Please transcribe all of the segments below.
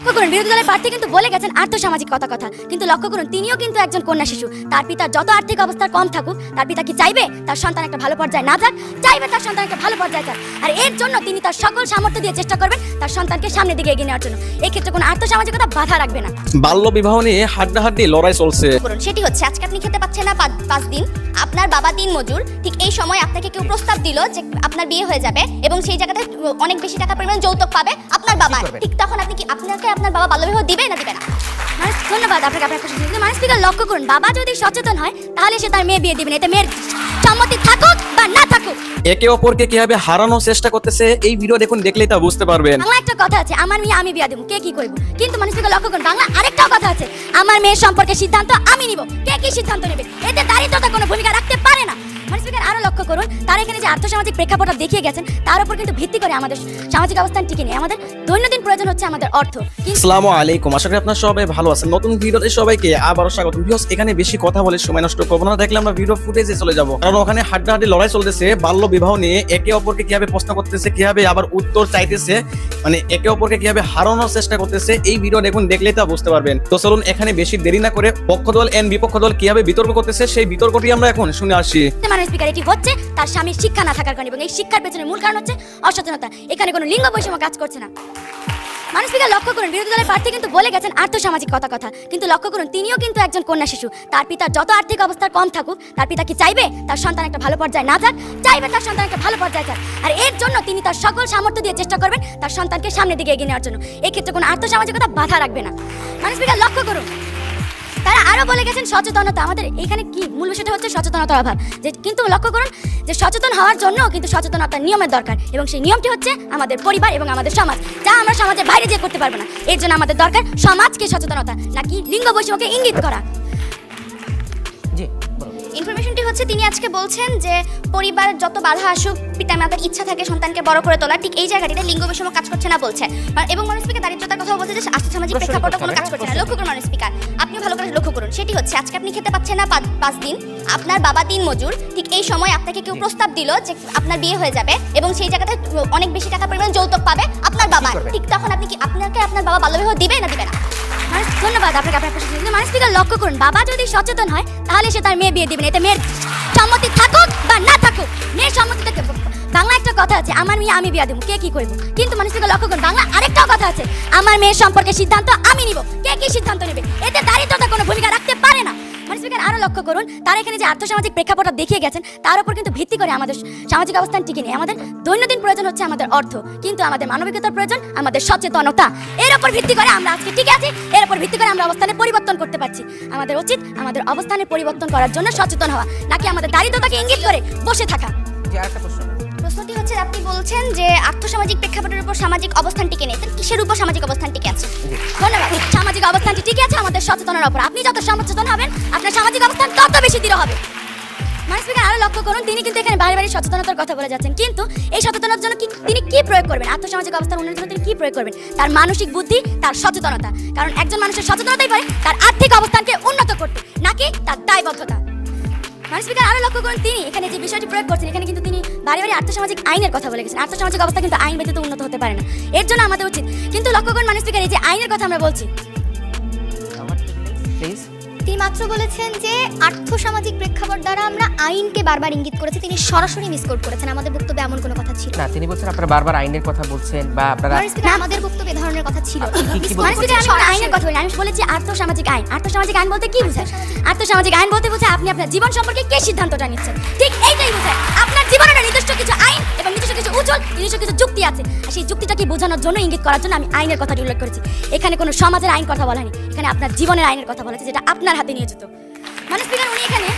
লক্ষ্য করুন বিরোধী দলের প্রার্থী কিন্তু বলে গেছেন আর্থসামাজিক কথা কথা। কিন্তু লক্ষ্য করুন তিনিও কিন্তু একজন কন্যা শিশু। তার পিতার যত আর্থিক অবস্থা কম থাকুক তার পিতা কি চাইবে? তার সন্তান একটা ভালো পর্যায়ে না যাক চাইবে তার সন্তান একটা ভালো পর্যায়ে যাক আর এর জন্য তিনি তার সকল সামর্থ্য দিয়ে চেষ্টা করবেন তার সন্তানকে সামনের দিকে এগিয়ে নেওয়ার জন্য। এই কোনো আর্থসামাজিকতা বাধা রাখবে না। বাল্য বিবাহ নিয়ে হাড্ডাহাড্ডি লড়াই চলছে। সেটি হচ্ছে আজকে আপনি খেতে পাচ্ছেন না পাঁচ- পাঁচ দিন। আপনার বাবা দিন মজুর। ঠিক এই সময় আপনাকে কেউ প্রস্তাব দিল যে আপনার বিয়ে হয়ে যাবে এবং সেই জায়গাতে অনেক বেশি টাকা পরিমাণ যৌতুক পাবে আপনার বাবা। ঠিক তখন আপনি কি আপনাকে আপনার বাবা বাল্যবিবাহ দিবে না দিবে না? মানুষ ধন্যবাদ আপনাকে আপনার প্রশ্ন কিন্তু মানুষ স্পিকার লক্ষ্য করুন। বাবা যদি সচেতন হয় তাহলে সে তার মেয়ে বিয়ে দিবেন এতে মেয়ের সম্মতি থাকুক বা না থাকুক। একে অপরকে কীভাবে হারানোর চেষ্টা করতেছে এই ভিডিও দেখুন দেখলেই তা বুঝতে পারবেন। বাংলা একটা কথা আছে আমার মেয়ে আমি বিয়া দেবো কে কি করব? কিন্তু মানুষ স্পিকার লক্ষ্য করুন বাংলা আরেকটা কথা আছে আমার মেয়ের সম্পর্কে সিদ্ধান্ত আমি নিব। কে কি সিদ্ধান্ত নেবে? এতে দারিদ্রতা কোনো ভূমিকা না মানুষ স্পিকার আরও লক্ষ্য করুন তার এখানে যে আর্থসামাজিক প্রেক্ষাপটটা দেখিয়ে গেছেন তার উপর কিন্তু ভিত্তি করে আমাদের সামাজিক অবস্থান টিকে নেই। আমাদের দৈনন্দিন প্রয়োজন হচ্ছে আমাদের অর্থ। আসসালামু আলাইকুম আশা করি আপনারা সবাই ভালো আছেন। নতুন ভিডিওতে সবাইকে আবারও স্বাগতম। ভিউস এখানে বেশি কথা বলে সময় নষ্ট করব না। দেখলে আমরা ভিডিও ফুটেজে চলে যাব। কারণ ওখানে হাড্ডাহাড্ডি লড়াই চলতেছে বাল্য বিবাহ নিয়ে একে অপরকে কীভাবে প্রশ্ন করতেছে কীভাবে আবার উত্তর চাইতেছে মানে একে অপরকে কীভাবে হারানোর চেষ্টা করতেছে এই ভিডিও দেখুন দেখলেই তা বুঝতে পারবেন। তো চলুন এখানে বেশি দেরি না করে পক্ষ দল এন্ড বিপক্ষ দল কীভাবে বিতর্ক করতেছে সেই বিতর্কটি আমরা এখন শুনে আসি। স্পিকার এটি হচ্ছে, তার স্বামীর শিক্ষা না থাকার কারণে এবং এই শিক্ষার পেছনে মূল কারণ হচ্ছে অসচেতনতা। এখানে কোনো লিঙ্গ বৈষম্য কাজ করছে না। মানুষ স্পিকার লক্ষ্য করুন, বিরোধী দলের প্রার্থী কিন্তু বলে গেছেন আর্থসামাজিক কথা কথা। কিন্তু লক্ষ্য করুন, তিনিও কিন্তু একজন কন্যা শিশু। তার পিতার যত আর্থিক অবস্থা কম থাকুক, তার পিতা কি চাইবে? তার সন্তান একটা ভালো পর্যায়ে না যাক চাইবে তার সন্তান একটা ভালো পর্যায়ে যাক আর এর জন্য তিনি তার সকল সামর্থ্য দিয়ে চেষ্টা করবেন তার সন্তানকে সামনের দিকে এগিয়ে নেওয়ার জন্য। এই ক্ষেত্রে কোনো আর্থসামাজিকতা বাধা রাখবে না। মানুষ স্পিকার লক্ষ্য করুন আরও বলে গেছেন সচেতনতা। আমাদের এখানে কি মূল বিষয়টা হচ্ছে সচেতনতার অভাব। যে কিন্তু লক্ষ্য করুন, যে সচেতন হওয়ার জন্য কিন্তু সচেতনতার নিয়মের দরকার এবং সেই নিয়মটি হচ্ছে আমাদের পরিবার এবং আমাদের সমাজ। যা আমরা সমাজের বাইরে যেয়ে করতে পারব না। এর জন্য আমাদের দরকার সমাজকে সচেতনতা, নাকি লিঙ্গ বৈষম্যকে ইঙ্গিত করা। ইনফরমেশনটি হচ্ছে তিনি আজকে বলছেন যে পরিবার যত বাধা আসুক পিতামাতার ইচ্ছা থাকে সন্তানকে বড় করে তোলা ঠিক এই জায়গাটিতে লিঙ্গ বৈষম্য কাজ করছে না বলছে। এবং মানুষ স্পিকার দারিদ্রতার কথা বলছে যে আর্থসামাজিক প্রশ্ন প্রেক্ষাপটে কোনো কাজ করছে না। লক্ষ্য করুন মানুষ স্পিকার আপনিও ভালো করে লক্ষ্য করুন। সেটি হচ্ছে আজকে আপনি খেতে পাচ্ছেন না পাঁচ- দিন আপনার বাবা দিন মজুর ঠিক এই সময় আপনাকে কেউ প্রস্তাব দিল যে আপনার বিয়ে হয়ে যাবে এবং সেই জায়গাতে অনেক বেশি টাকা পরিমাণ যৌতুক পাবে আপনার বাবা ঠিক তখন আপনি কি আপনাকে আপনার বাবা বাল্যবিবাহ দিবে না দিবে না? ধন্যবাদ আপনাকে, আপনার প্রশ্ন মানুষ স্পিকার লক্ষ্য করুন, বাবা যদি সচেতন হয়, তাহলে সে তার মেয়ে বিয়ে দেবে না। এটা মেয়ের সম্মতি থাকুক বা না থাকুক, মেয়ের সম্মতি থাকে বাংলা একটা কথা আছে, আমার মেয়ে আমি বিয়া দেবো, কে কি করব? কিন্তু মানুষ স্পিকার লক্ষ্য করুন, বাংলা আরেকটাও কথা আছে, আমার মেয়ের সম্পর্কে সিদ্ধান্ত আমি নিব। কে কি সিদ্ধান্ত নেবে? এতে দারিদ্রতা কোনো ভূমিকা রাখতে না স্পিকার আরও লক্ষ্য করুন তার এখানে যে আর্থসামাজিক প্রেক্ষাপটটা দেখিয়ে গেছেন তার উপর কিন্তু ভিত্তি করে আমাদের সামাজিক অবস্থান টিকে নেই। আমাদের দৈনন্দিন প্রয়োজন হচ্ছে আমাদের অর্থ কিন্তু আমাদের মানবিকতার প্রয়োজন আমাদের সচেতনতা। এর উপর ভিত্তি করে আমরা আজকে টিকে আছি এর উপর ভিত্তি করে আমরা অবস্থানের পরিবর্তন করতে পারছি। আমাদের উচিত আমাদের অবস্থানের পরিবর্তন করার জন্য সচেতন হওয়া নাকি আমাদের দারিদ্রতাকে ইঙ্গিত করে বসে থাকা? প্রশ্নটি হচ্ছে আপনি বলছেন যে আর্থসামাজিক প্রেক্ষাপটের উপর সামাজিক অবস্থান টিকে নেই কিসের উপর সামাজিক অবস্থান টিকে আছে? ধন্যবাদ। সামাজিক অবস্থানটি আমাদের সচেতনের আপনি যত সচেতন হবেন, আপনার সামাজিক অবস্থান তত বেশি দৃঢ় হবে। আরও লক্ষ্য করুন, তিনি কিন্তু এখানে সচেতনতার কথা বলে যাচ্ছেন। কিন্তু এই সচেতনতার জন্য তিনি কি প্রয়োগ করবেন? আর্থসামাজিক অবস্থার উন্নয়নের জন্য তিনি কি প্রয়োগ করবেন? তার মানসিক বুদ্ধি, তার সচেতনতা। কারণ একজন মানুষের সচেতনতাই পারে তার আর্থিক অবস্থানকে উন্নত করতে, নাকি তার দায়বদ্ধতা। স্পিকার আরও লক্ষ্য করুন, তিনি এখানে যে বিষয়টি প্রয়োগ করছেন, এখানে কিন্তু তিনি বাড়ি আর্থসামাজিক আইনের কথা বলে গেছেন। আর্থসামাজিক অবস্থা কিন্তু আইন ব্যতীত উন্নত হতে পারে না। এর জন্য আমাদের উচিত কিন্তু লক্ষ্য করুন স্পিকার এই যে আইনের কথা আমরা বলছি প্লিজ। তিনি মাত্র বলেছেন যে আর্থসামাজিক প্রেক্ষাপট দ্বারা আমরা আইনকে বারবার ইঙ্গিত করেছি। তিনি সরাসরি মিসকোট করেছেন। আমাদের বক্তব্যে এমন কোনো কথা ছিল না। তিনি বলছেন আপনারা বারবার আইনের কথা বলছেন বা আপনারা আমাদের বক্তব্যে ধরনের কথা ছিল। আইনের কথা বলি আমি বলেছি আর্থসামাজিক আইন। আর্থসামাজিক আইন বলতে কি বোঝায়? আর্থসামাজিক আইন বলতে বোঝায় আপনি আপনার জীবন সম্পর্কে কে সিদ্ধান্তটা নিচ্ছেন? ঠিক এইটাই বোঝায়। আপনার জীবনের নির্দিষ্ট কিছু আইন এবং কিছু উজ্জ্বল নিজস্ব কিছু যুক্তি আছে। আর সেই যুক্তিটাকে বোঝানোর জন্য ইঙ্গিত করার জন্য আমি আইনের কথাটি উল্লেখ করেছি। এখানে কোনো সমাজের আইন কথা বলা এখানে আপনার জীবনের আইনের কথা বলেছে যেটা আপনার হাতে নিয়োজিত মানে স্পিকার উনি এখানে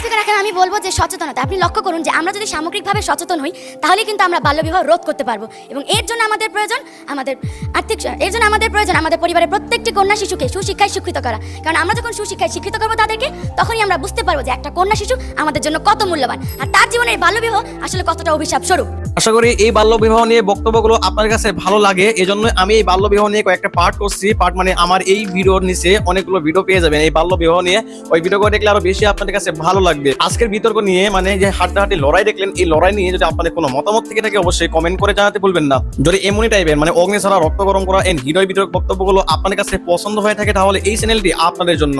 স্পিকার এখন আমি বলব যে সচেতনতা। আপনি লক্ষ্য করুন যে আমরা যদি সামগ্রিকভাবে সচেতন হই, তাহলে কিন্তু আমরা বাল্যবিবাহ রোধ করতে পারব। এবং এর জন্য আমাদের প্রয়োজন আমাদের আর্থিক এর জন্য আমাদের প্রয়োজন আমাদের পরিবারের প্রত্যেকটি কন্যা শিশুকে সুশিক্ষায় শিক্ষিত করা। কারণ আমরা যখন সুশিক্ষায় শিক্ষিত করব তাদেরকে, তখনই আমরা বুঝতে পারব যে একটা কন্যা শিশু আমাদের জন্য কত মূল্যবান। আর তার জীবনের বাল্যবিবাহ আসলে কতটা অভিশাপ স্বরূপ। আশা করি এই বাল্য বিবাহ নিয়ে বক্তব্যগুলো আপনার কাছে ভালো লাগে। এজন্য আমি এই বাল্য বিবাহ নিয়ে কয়েকটা পার্ট করছি। পার্ট মানে আমার এই ভিডিওর নিচে অনেকগুলো ভিডিও পেয়ে যাবেন। এই বাল্য বিবাহ নিয়ে ওই ভিডিওগুলো দেখলে আরও বেশি আপনাদের কাছে ভালো লাগবে। আজকের বিতর্ক নিয়ে মানে যে হাড্ডাহাড্ডি লড়াই দেখলেন, এই লড়াই নিয়ে যদি আপনাদের কোনো মতামত থেকে থাকে, অবশ্যই কমেন্ট করে জানাতে ভুলবেন না। যদি এমনই টাইপের মানে অগ্নি ছাড়া রক্ত গরম করা এন্ড হৃদয় বিতর্ক বক্তব্যগুলো আপনাদের কাছে পছন্দ হয়ে থাকে, তাহলে এই চ্যানেলটি আপনাদের জন্য।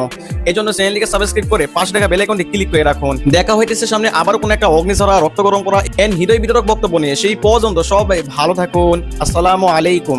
এই জন্য চ্যানেলটিকে সাবস্ক্রাইব করে পাঁচ টাকা বেল আইকনটি ক্লিক করে রাখুন। দেখা হইতেছে সামনে আবার কোনো একটা অগ্নি ছাড়া রক্ত গরম করা এন্ড হৃদয় বিতরক বক্তব্য নিয়ে। সেই পর্যন্ত সবাই ভালো থাকুন। আসসালামু আলাইকুম।